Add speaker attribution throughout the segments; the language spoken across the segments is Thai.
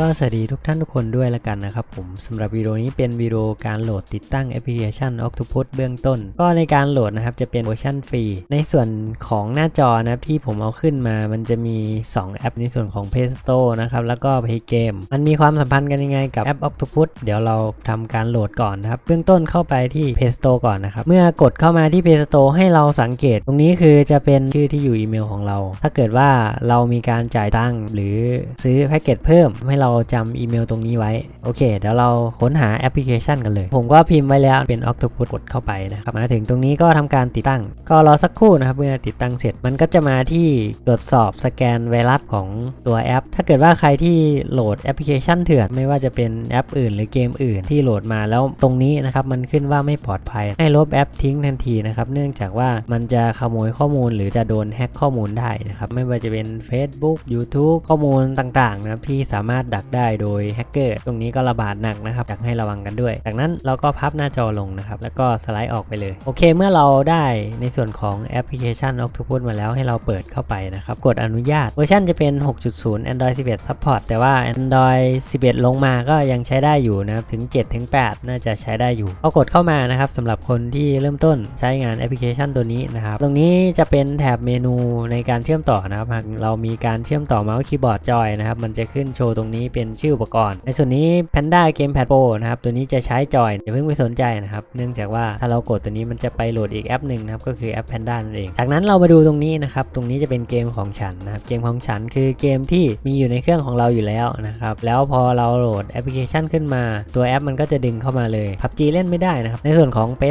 Speaker 1: ก็สวัสดีทุกท่านทุกคนด้วยละกันนะครับผมสำหรับวิดีโอนี้เป็นวิดีโอการโหลดติดตั้งแอปพลิเคชัน Octopus เบื้องต้น ก็ในการโหลดนะครับจะเป็นเวอร์ชันฟรี ในส่วนของหน้าจอนะครับที่ผมเอาขึ้นมา มันจะมี 2 แอปในส่วนของ Play Store นะครับแล้วก็ Play Game มันมีความสัมพันธ์กันยังไงกับแอป Octopus เดี๋ยวเราทำการโหลดก่อนนะครับเบื้องต้นเข้าไปที่ Play Store ก่อนนะครับเมื่อกดเข้ามาที่ Play Store ให้เราสังเกต ตรงนี้คือจะเป็นชื่อที่อยู่อีเมลของเรา ถ้าเกิดว่าเรามีการจ่ายตังค์หรือซื้อแพ็กเกจเพิ่มให้เราจำอีเมลตรงนี้ไว้ โอเค เดี๋ยวเราค้นหาแอปพลิเคชันกันเลย ผมก็พิมพ์ไว้แล้วเป็น Octopus กดเข้าไปนะครับมาถึงตรงนี้ก็ทำการติดตั้ง ก็รอสักครู่นะครับเมื่อติดตั้งเสร็จมันก็จะมาที่ตรวจสอบสแกนไวรัสของตัวแอป ถ้าเกิดว่าใครที่โหลดแอปพลิเคชันเถื่อนไม่ว่าจะเป็นแอปอื่น หรือเกมอื่นที่โหลดมาแล้วตรงนี้นะครับมันขึ้นว่าไม่ปลอดภัย ให้ลบแอปทิ้งทันทีนะครับเนื่องจากว่ามันจะขโมยข้อมูลหรือจะโดนแฮ็กข้อมูลได้นะครับไม่ว่าจะเป็น Facebook YouTube ข้อมูลต่างๆนะครับที่สามารถดักได้โดยแฮกเกอร์ตรงนี้ก็ระบาดหนักนะครับอยากให้ระวังกันด้วย จากนั้นเราก็พับหน้าจอลงนะครับ แล้วก็สไลด์ออกไปเลย โอเคเมื่อเราได้ในส่วนของแอปพลิเคชัน Octopus มาแล้วให้เราเปิดเข้าไปนะครับ กดอนุญาตเวอร์ชันจะเป็น 6.0 Android 11 Support แต่ว่า Android 11 ลงมาก็ยังใช้ได้อยู่นะครับถึง7ถึง8น่าจะใช้ได้อยู่พอกดเข้ามานะครับสำหรับคนที่เริ่มต้นใช้งานแอปพลิเคชันตัวนี้นะครับ ตรงนี้จะเป็นแถบเมนูในการเชื่อมต่อนะครับหากเรามีการเชื่อมต่อเมาส์คีย์บอร์ดจอยนะครับมันจะขึ้นโชว์ตรงนี้เป็นชื่ออุปกรณ์ ในส่วนนี้ Panda Gamepad Pro นะครับ ตัวนี้จะใช้จอยอย่าเพิ่งไปสนใจนะครับ เนื่องจากว่าถ้าเรากดตัวนี้มันจะไปโหลดอีกแอปหนึ่งนะครับ ก็คือแอป Panda นั่นเอง จากนั้นเรามาดูตรงนี้นะครับ ตรงนี้จะเป็นเกมของฉันนะครับ เกมของฉันคือเกมที่มีอยู่ในเครื่องของเราอยู่แล้วนะครับ แล้วพอเราโหลดแอปพลิเคชันขึ้นมา ตัวแอปมันก็จะดึงเข้ามาเลย PUBG เล่นไม่ได้นะครับ ในส่วนของ p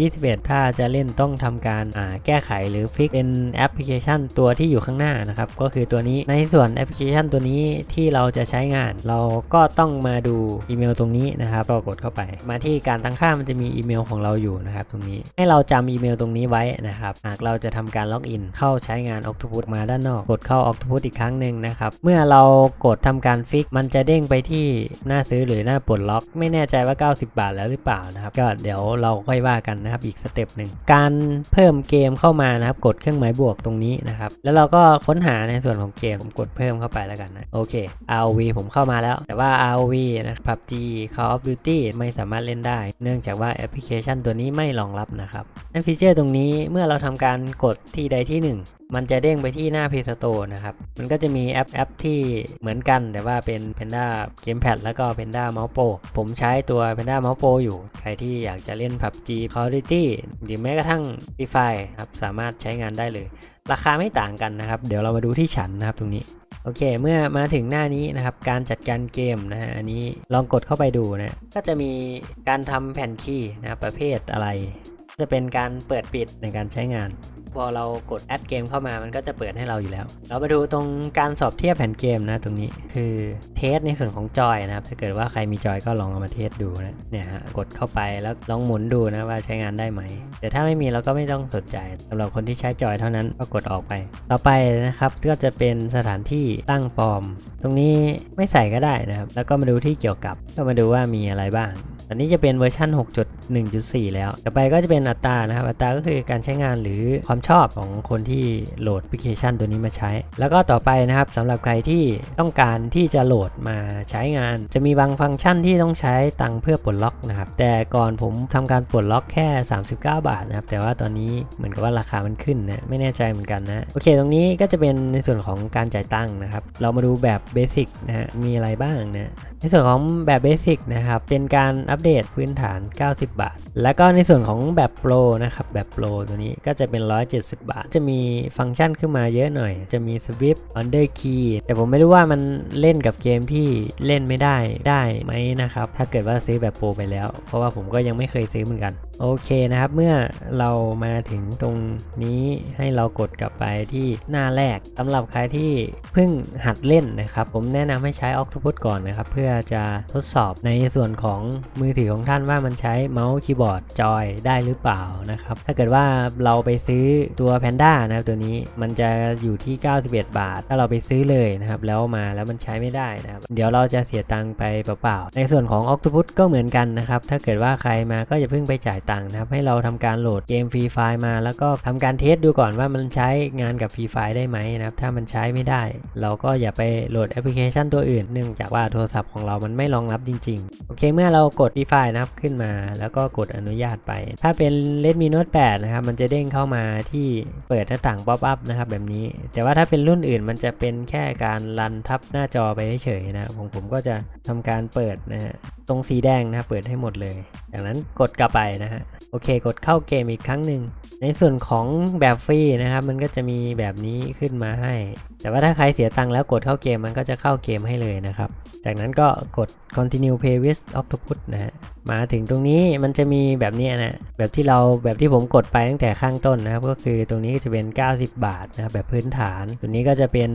Speaker 1: 2021 ถ้าจะเล่นต้องทำการอ่าแก้ไขหรือฟิกเป็นแอปพลิเคชันตัวที่อยู่ข้างหน้านะครับ ก็คือตัวนี้ ในส่วนแอปพลิเคชันตัวนี้ที่เราจะใช้งานเราก็ต้องมาดูอีเมลตรงนี้นะครับก็กดเข้าไป มาที่การตั้งค่ามันจะมีอีเมลของเราอยู่นะครับตรงนี้ให้เราจำอีเมลตรงนี้ไว้นะครับหากเราจะทำการล็อกอินเข้าใช้งาน Octopus มาด้านนอก กดเข้า Octopus อีกครั้งหนึ่งนะครับเมื่อเรากดทำการฟิก มันจะเด้งไปที่หน้าซื้อหรือหน้าปลดล็อก ไม่แน่ใจว่า 90 บาทแล้วหรือเปล่านะครับก็เดี๋ยวเราค่อยว่ากันนะครับอีกสเต็ปหนึ่งการเพิ่มเกมเข้ามานะครับกดเครื่องหมายบวกตรงนี้นะครับแล้วเราก็ค้นหาในส่วนของเกมผมกดเพิ่มเข้าไปแล้วกันนะโอเค ROV ผมเข้ามาแล้ว แต่ว่า ROV นะผับ PUBG Call of Duty ไม่สามารถเล่นได้ เนื่องจากว่าแอปพลิเคชันตัวนี้ไม่รองรับนะครับในฟีเจอร์ตรงนี้เมื่อเราทำการกดที่ใดที่หนึ่งมันจะเด้งไปที่หน้า Play Store นะครับ มันก็จะมีแอปแอปที่เหมือนกัน แต่ว่าเป็น Panda Gamepad แล้วก็ Panda Mouse Pro ผมใช้ตัว Panda Mouse Pro อยู่ ใครที่อยากจะเล่น PUBG Call of Duty หรือแม้กระทั่ง Free Fire ครับ สามารถใช้งานได้เลย ราคาไม่ต่างกันนะครับ เดี๋ยวเรามาดูที่ฉันนะครับตรงนี้ โอเค เมื่อมาถึงหน้านี้นะครับ การจัดการเกมนะฮะอันนี้ลองกดเข้าไปดูนะ ก็จะมีการทำแผ่นคีย์นะประเภทอะไร จะเป็นการเปิดปิดในการใช้งาน พอเรากดแอดเกมเข้ามามันก็จะเปิดให้เราอยู่แล้ว เรามาดูตรงการสอบเทียบแผ่นเกมนะตรงนี้คือเทสในส่วนของจอยนะครับถ้าเกิดว่าใครมีจอยก็ลองเอามาเทสดูนะเนี่ยฮะกดเข้าไปแล้วลองหมุนดูนะว่าใช้งานได้ไหม แต่ถ้าไม่มีเราก็ไม่ต้องสนใจสำหรับคนที่ใช้จอยเท่านั้นก็กดออกไป ต่อไปนะครับก็จะเป็นสถานที่ตั้งฟอร์ม ตรงนี้ไม่ใส่ก็ได้นะครับ แล้วก็มาดูที่เกี่ยวกับก็มาดูว่ามีอะไรบ้าง อันนี้จะเป็นเวอร์ชัน6.1.4 แล้ว ต่อไปก็จะเป็นอัตรานะครับ อัตราก็คือการใช้งานหรือความชอบของคนที่โหลดแอปพลิเคชันตัวนี้มาใช้ แล้วก็ต่อไปนะครับสำหรับใครที่ต้องการที่จะโหลดมาใช้งาน จะมีบางฟังก์ชันที่ต้องใช้ตังเพื่อปลดล็อกนะครับ แต่ก่อนผมทำการปลดล็อกแค่ 39 บาทนะครับ แต่ว่าตอนนี้เหมือนกับว่าราคามันขึ้นนะ ไม่แน่ใจเหมือนกันนะ โอเค ตรงนี้ก็จะเป็นในส่วนของการจ่ายตังค์นะครับ เรามาดูแบบเบสิกนะฮะ มีอะไรบ้างนะ ในส่วนของแบบเบสิกนะครับ เป็นการอัปปเดตพื้นฐาน 90 บาท แล้วก็ในส่วนของแบบโปรนะครับ แบบโปรตัวนี้ก็จะเป็น 170 บาท จะมีฟังก์ชันขึ้นมาเยอะหน่อย จะมี Swift Under Key แต่ผมไม่รู้ว่ามันเล่นกับเกมที่เล่นไม่ได้ได้ไหมนะครับ ถ้าเกิดว่าซื้อแบบโปรไปแล้ว เพราะว่าผมก็ยังไม่เคยซื้อเหมือนกัน โอเคนะครับ เมื่อเรามาถึงตรงนี้ให้เรากดกลับไปที่หน้าแรกสำหรับใครที่เพิ่งหัดเล่นนะครับ ผมแนะนำให้ใช้ Octopus ก่อนนะครับ เพื่อจะทดสอบในส่วนของมืออถือของท่านว่ามันใช้เมาส์คีย์บอร์ดจอยได้หรือเปล่านะครับ ถ้าเกิดว่าเราไปซื้อตัวแพนด้านะครับตัวนี้มันจะอยู่ที่ 91 บาท ถ้าเราไปซื้อเลยนะครับแล้วมาแล้วมันใช้ไม่ได้นะครับเดี๋ยวเราจะเสียตังค์ไปเปล่าๆในส่วนของ Octopus ก็เหมือนกันนะครับถ้าเกิดว่าใครมาก็อย่าเพิ่งไปจ่ายตังค์นะครับให้เราทำการโหลดเกมฟรีไฟล์มาแล้วก็ทำการเทสดูก่อนว่ามันใช้งานกับฟรีไฟล์ได้ไหมนะครับถ้ามันใช้ไม่ได้ เราก็อย่าไปโหลดแอปพลิเคชันตัวอื่นเนื่องจากว่าโทรศัพท์ของเรามันไม่รองรับจริงๆโอเคเมื่อเรากดที่ไฟล์นะครับขึ้นมาแล้วก็กดอนุญาตไป ถ้าเป็น Redmi Note 8 นะครับ มันจะเด้งเข้ามาที่เปิดหน้าต่างป๊อปอัพนะครับแบบนี้ แต่ว่าถ้าเป็นรุ่นอื่นมันจะเป็นแค่การรันทับหน้าจอไปเฉยๆนะผมผมก็จะทำการเปิดนะฮะ ตรงสีแดงนะเปิดให้หมดเลยจากนั้นกดกลับไปนะฮะ โอเค กดเข้าเกมอีกครั้งหนึ่ง ในส่วนของแบบฟรีนะครับ มันก็จะมีแบบนี้ขึ้นมาให้ แต่ว่าถ้าใครเสียตังค์แล้วกดเข้าเกมมันก็จะเข้าเกมให้เลยนะครับ จากนั้นก็กด continue play with octopus นะฮะ มาถึงตรงนี้มันจะมีแบบนี้นะ แบบที่เราแบบที่ผมกดไปตั้งแต่ข้างต้นนะครับ ก็คือตรงนี้ก็จะเป็น 90 บาทนะครับแบบพื้นฐานตัวนี้ก็จะเป็น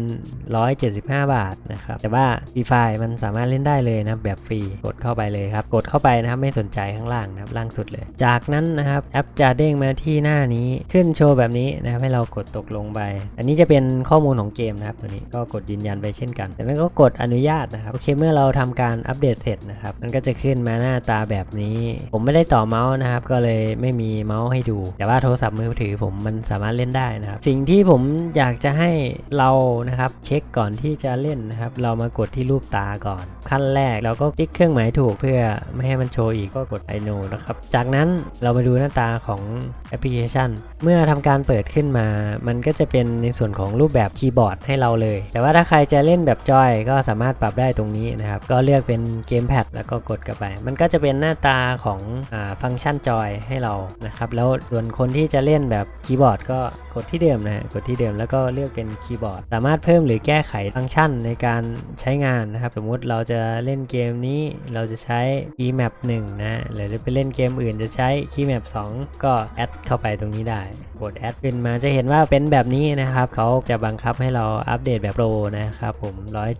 Speaker 1: 175 บาทนะครับ แต่ว่าฟรีไฟมันสามารถเล่นได้เลยนะบแบบฟรี กดเข้าไปเลยครับ กดเข้าไปนะครับไม่สนใจข้างล่างนะครับล่างสุดเลย จากนั้นนะครับแอปจะเด้งมาที่หน้านี้ขึ้นโชว์แบบนี้นะครับให้เรากดตกลงไป อันนี้จะเป็นข้อมูลของเกมนะครับตัวนี้ก็กดยืนยันไปเช่นกันจากนั้นก็กดอนุญาตนะครับโอเคเมื่อเราทำการอัปเดตเสร็จนะครับมันก็จะขึ้นมาหน้าตาแบบนี้ ผมไม่ได้ต่อเมาส์นะครับ ก็เลยไม่มีเมาส์ให้ดู แต่ว่าโทรศัพท์มือถือผมมันสามารถเล่นได้นะครับ สิ่งที่ผมอยากจะให้เรานะครับเช็คก่อนที่จะเล่นนะครับ เรามากดที่รูปตาก่อน ขั้นแรกเราก็คลิกเครื่องหมายถูกเพื่อไม่ให้มันโชว์อีกก็กด I know นะครับ จากนั้นเรามาดูหน้าตาของแอปพลิเคชัน เมื่อทำการเปิดขึ้นมา มันก็จะเป็นในส่วนของรูปแบบคีย์บอร์ดให้เราเลย แต่ว่าถ้าใครจะเล่นแบบจอยก็สามารถปรับได้ตรงนี้นะครับ ก็เลือกเป็นเกมแพดแล้วก็กดกลับไป มันก็จะเป็นหน้าตาของอฟังก์ชันจอยให้เรานะครับ แล้วส่วนคนที่จะเล่นแบบคีย์บอร์ดก็กดที่เดิมนะฮะกดที่เดิมแล้วก็เลือกเป็นคีย์บอร์ด สามารถเพิ่มหรือแก้ไขฟังก์ชันในการใช้งานนะครับ สมมุติเราจะเล่นเกมนี้เราจะใช้ keymap 1นะหรือไปเล่นเกมอื่นจะใช้ keymap 2 ก็แอดเข้าไปตรงนี้ได้กดแอดขึ้นมาจะเห็นว่าเป็นแบบนี้นะครับเขาจะบังคับให้เราอัปเดตแบบโปรนะครับผม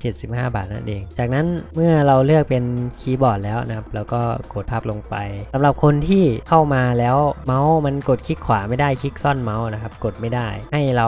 Speaker 1: 175 บาทนั่นเอง จากนั้นเมื่อเราเลือกเป็นคีย์บอร์ดแล้วนะครับแล้วก็กดภาพลงไปสำหรับคนที่เข้ามาแล้วเมาส์มันกดคลิกขวาไม่ได้คลิกซ่อนเมาส์นะครับกดไม่ได้ ให้เรา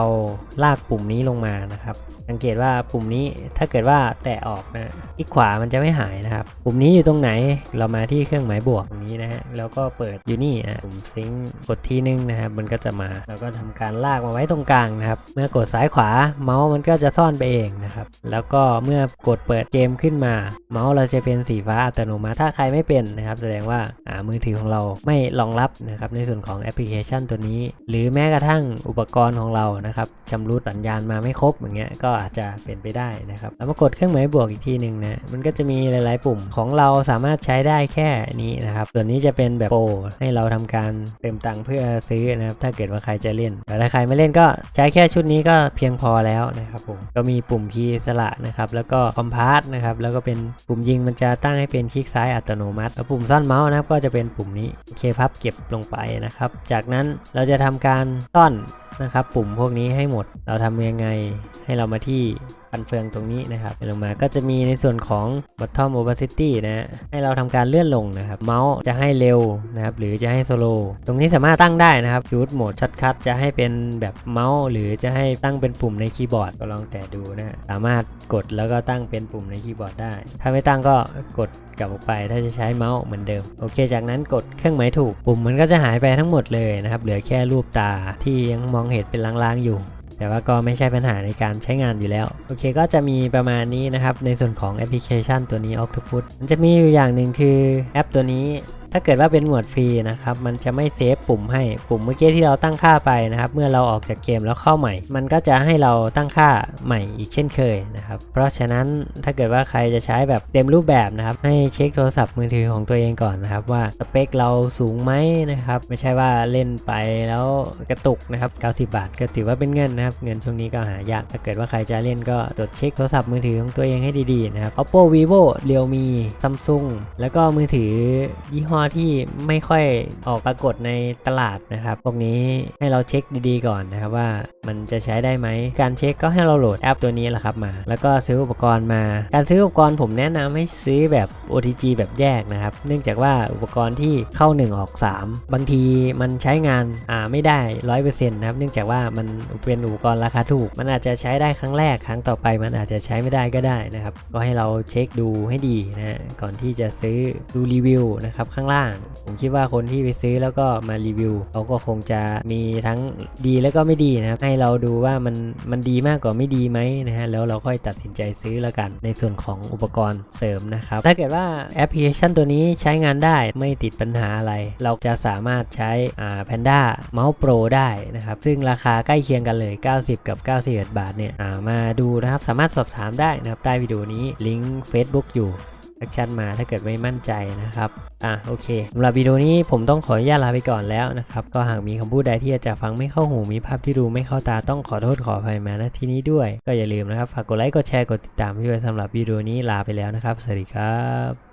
Speaker 1: ลากปุ่มนี้ลงมานะครับสังเกตว่าปุ่มนี้ถ้าเกิดว่าแตะออกนะคลิกขวามันจะไม่หายนะครับ ปุ่มนี้อยู่ตรงไหนเรามาที่เครื่องหมายบวกนี้นะฮะแล้วก็เปิดอยู่นี่อะปุ่มซิงค์กดทีนึงนะครับมันก็จะมาแล้วก็ทำการลากมาไว้ตรงกลางนะครับเมื่อกดซ้ายขวาเมาส์มันก็จะซ่อนไปเองนะครับแล้วก็เมื่อกดเปิดเกมขึ้นมา เมาส์เราจะเป็นสีฟ้าอัตโนมัติถ้าใครไม่เป็นนะครับ แสดงว่าอ่ามือถือของเราไม่รองรับนะครับในส่วนของแอปพลิเคชันตัวนี้ หรือแม้กระทั่งอุปกรณ์ของเรานะครับชำรุดสัญญาณมาไม่ครบอย่างเงี้ยก็อาจจะเป็นไปได้นะครับแล้วมากดเครื่องหมายบวกอีกทีหนึ่งนะมันก็จะมีหลาย ๆ ปุ่มของเราสามารถใช้ได้แค่นี้นะครับ ส่วนนี้จะเป็นแบบโปรให้เราทำการเติมตังค์เพื่อซื้อนะครับ ถ้าเกิดว่าใครจะเล่น แต่ถ้าใครไม่เล่นก็ใช้แค่ชุดนี้ก็เพียงพอแล้วนะครับผม ก็มีปุ่มคีย์สละนะครับ แล้วก็คอมพาสนะครับ แล้วก็เป็นปุ่มยิงมันจะตั้งให้เป็นคลิกซ้ายอัตโนมัติ แล้วปุ่มซ่อนเมาส์นะครับก็จะเป็นปุ่มนี้โอเคพับเก็บลงไปนะครับ จากนั้นเราจะทำการซ่อนนะครับ ปุ่มพวกนี้ให้หมด เราทำยังไงให้เรามาที่ฟันเฟืองตรงนี้นะครับลงมาก็จะมีในส่วนของ bottom opacity นะฮะให้เราทำการเลื่อนลงนะครับเมาส์จะให้เร็วนะครับหรือจะให้โซโลตรงนี้สามารถตั้งได้นะครับชูดโหมดช็อตคัทจะให้เป็นแบบเมาส์หรือจะให้ตั้งเป็นปุ่มในคีย์บอร์ดก็ลองแต่ดูนะฮะสามารถกดแล้วก็ตั้งเป็นปุ่มในคีย์บอร์ดได้ ถ้าไม่ตั้งก็กดกลับออกไปถ้าจะใช้เมาส์เหมือนเดิม โอเค จากนั้นกดเครื่องหมายถูกปุ่มมันก็จะหายไปทั้งหมดเลยนะครับเหลือแค่รูปตาที่ยังมองเห็นเป็นลางๆอยู่ แต่ว่าก็ไม่ใช่ปัญหาในการใช้งานอยู่แล้ว โอเคก็จะมีประมาณนี้นะครับ ในส่วนของแอปพลิเคชันตัวนี้ Octopus มันจะมีอยู่อย่างหนึ่งคือแอปตัวนี้ถ้าเกิดว่าเป็นหมวดฟรีนะครับ มันจะไม่เซฟปุ่มให้ ปุ่มเมื่อกี้ที่เราตั้งค่าไปนะครับ เมื่อเราออกจากเกมแล้วเข้าใหม่ มันก็จะให้เราตั้งค่าใหม่อีกเช่นเคยนะครับ เพราะฉะนั้นถ้าเกิดว่าใครจะใช้แบบเต็มรูปแบบนะครับ ให้เช็คโทรศัพท์มือถือของตัวเองก่อนนะครับ ว่าสเปคเราสูงไหมนะครับ ไม่ใช่ว่าเล่นไปแล้วกระตุกนะครับ 90 บาทก็ถือว่าเป็นเงินนะครับ เงินช่วงนี้ก็หายาก ถ้าเกิดว่าใครจะเล่นก็ตรวจเช็คโทรศัพท์มือถือของตัวเองให้ดีๆนะครับ oppo vivo realme samsung แล้วก็มือถือยี่ห้อห้อที่ไม่ค่อยออกปรากฏในตลาดนะครับ พวกนี้ให้เราเช็คดีๆก่อนนะครับว่ามันจะใช้ได้ไหม การเช็คก็ให้เราโหลดแอปตัวนี้แหละครับมา แล้วก็ซื้ออุปกรณ์มา การซื้ออุปกรณ์ผมแนะนำให้ซื้อแบบ OTG แบบแยกนะครับ เนื่องจากว่าอุปกรณ์ที่เข้า 1 ออก 3 บางทีมันใช้งานอ่าไม่ได้100%นต์นะครับ เนื่องจากว่ามันเป็นอุปกรณ์ราคาถูก มันอาจจะใช้ได้ครั้งแรกครั้งต่อไป มันอาจจะใช้ไม่ได้ก็ได้นะครับ ก็ให้เราเช็คดูให้ดีนะก่อนที่จะซื้อดูรีวิวนะครับข้างล่าง ผมคิดว่าคนที่ไปซื้อแล้วก็มารีวิวเขาก็คงจะมีทั้งดีแล้วก็ไม่ดีนะครับให้เราดูว่ามันมันดีมากกว่าไม่ดีไหมนะฮะแล้วเราค่อยตัดสินใจซื้อแล้วกัน ในส่วนของอุปกรณ์เสริมนะครับถ้าเกิดว่าแอปพลิเคชันตัวนี้ใช้งานได้ไม่ติดปัญหาอะไร เราจะสามารถใช้อ่า Panda Mouse Pro ได้นะครับซึ่งราคาใกล้เคียงกันเลย 90 กับ 91 บาทเนี่ยอ่ามาดูนะครับสามารถสอบถามได้นะครับใต้วิดีโอนี้ลิงก์ Facebook อยู่ แอคชั่นมาถ้าเกิดไม่มั่นใจนะครับอะโอเคสำหรับวิดีโอนี้ผมต้องขออนุญาตลาไปก่อนแล้วนะครับ ก็หากมีคำพูดใดที่อาจจะฟังไม่เข้าหูมีภาพที่ดูไม่เข้าตาต้องขอโทษขออภัยมาณที่นี้ด้วย ก็อย่าลืมนะครับฝากกดไลค์กดแชร์กดติดตามด้วยสำหรับวิดีโอนี้ลาไปแล้วนะครับ สวัสดีครับ